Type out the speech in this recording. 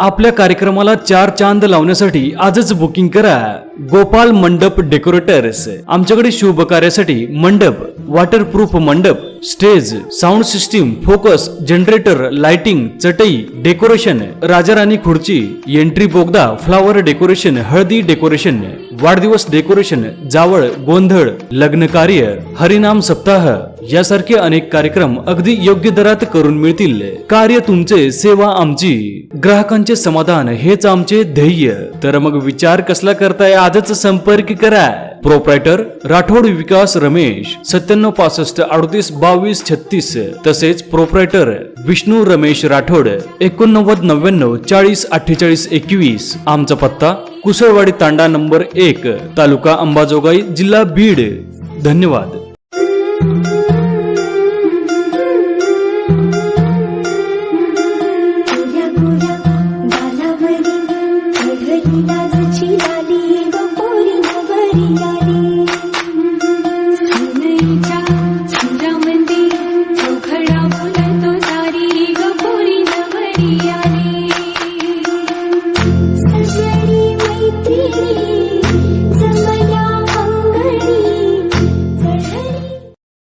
आपल्या कार्यक्रमाला चार चांद लावण्यासाठी आजच बुकिंग करा. गोपाल मंडप डेकोरेटर्स. आमच्याकडे शुभ कार्यासाठी मंडप वॉटरप्रूफ मंडप stage sound system focus generator lighting चटई डेकोरेशन राजाराणी खुर्ची एंट्री बोगदा फ्लावर डेकोरेशन हळदी डेकोरेशन वाढदिवस डेकोरेशन जावळ गोंधळ लग्न कार्य हरिनाम सप्ताह यासारखे अनेक कार्यक्रम अगदी योग्य दरात करून मिळतील. कार्य तुमचे सेवा आमची. ग्राहकांचे समाधान हेच आमचे ध्येय. तर मग विचार कसला करताय आजच संपर्क करा. प्रोप्रायटर राठोड विकास रमेश सत्त्याण्णव पासष्ट अडतीस बावीस छत्तीस. तसेच प्रोप्रायटर विष्णू रमेश राठोड एकोणनव्वद नव्याण्णव चाळीस अठ्ठेचाळीस एकवीस. आमचा पत्ता कुसळवाडी तांडा नंबर एक तालुका अंबाजोगाई जिल्हा बीड. धन्यवाद. Thank you.